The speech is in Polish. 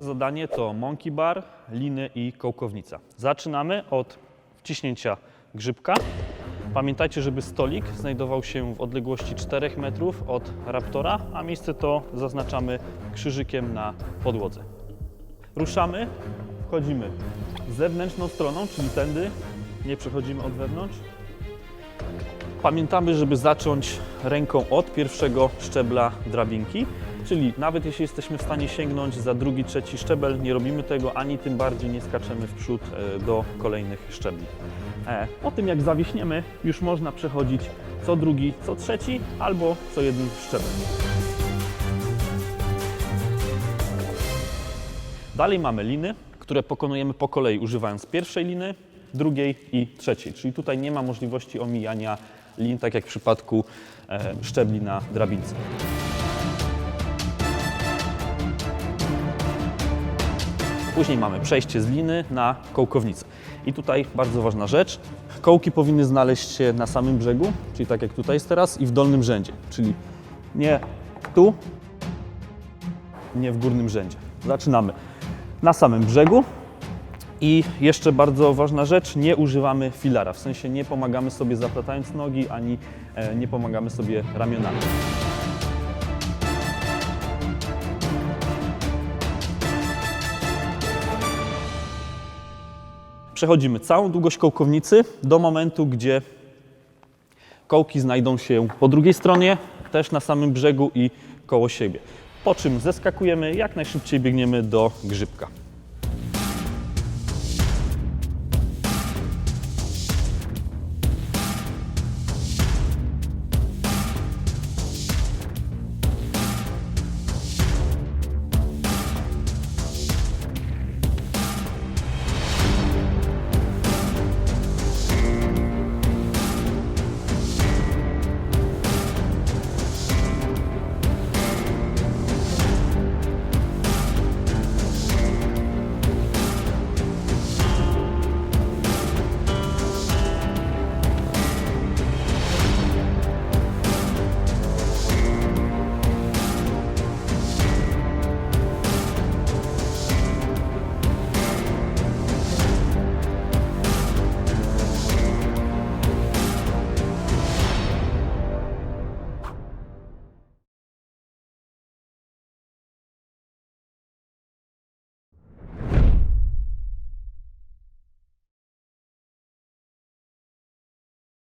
zadanie to monkey bar, liny i kołkownica. Zaczynamy od wciśnięcia grzybka. Pamiętajcie, żeby stolik znajdował się w odległości 4 metrów od raptora, a miejsce to zaznaczamy krzyżykiem na podłodze. Ruszamy, wchodzimy zewnętrzną stroną, czyli tędy, nie przechodzimy od wewnątrz. Pamiętamy, żeby zacząć ręką od pierwszego szczebla drabinki, czyli nawet jeśli jesteśmy w stanie sięgnąć za drugi, trzeci szczebel, nie robimy tego, ani tym bardziej nie skaczemy w przód e, do kolejnych szczebli. E, Po tym jak zawiśniemy, już można przechodzić co drugi, co trzeci albo co jeden szczebel. Dalej mamy liny, które pokonujemy po kolei, używając pierwszej liny, drugiej i trzeciej. Czyli tutaj nie ma możliwości omijania lin, tak jak w przypadku e, szczebli na drabince. Później mamy przejście z liny na kołkownicę. I tutaj bardzo ważna rzecz. Kołki powinny znaleźć się na samym brzegu, czyli tak jak tutaj jest teraz, i w dolnym rzędzie. Czyli nie tu, nie w górnym rzędzie. Zaczynamy na samym brzegu. I jeszcze bardzo ważna rzecz, nie używamy filara, w sensie nie pomagamy sobie zaplatając nogi, ani e, nie pomagamy sobie ramionami. Przechodzimy całą długość kołkownicy do momentu, gdzie kołki znajdą się po drugiej stronie, też na samym brzegu i koło siebie. Po czym zeskakujemy, jak najszybciej biegniemy do grzybka.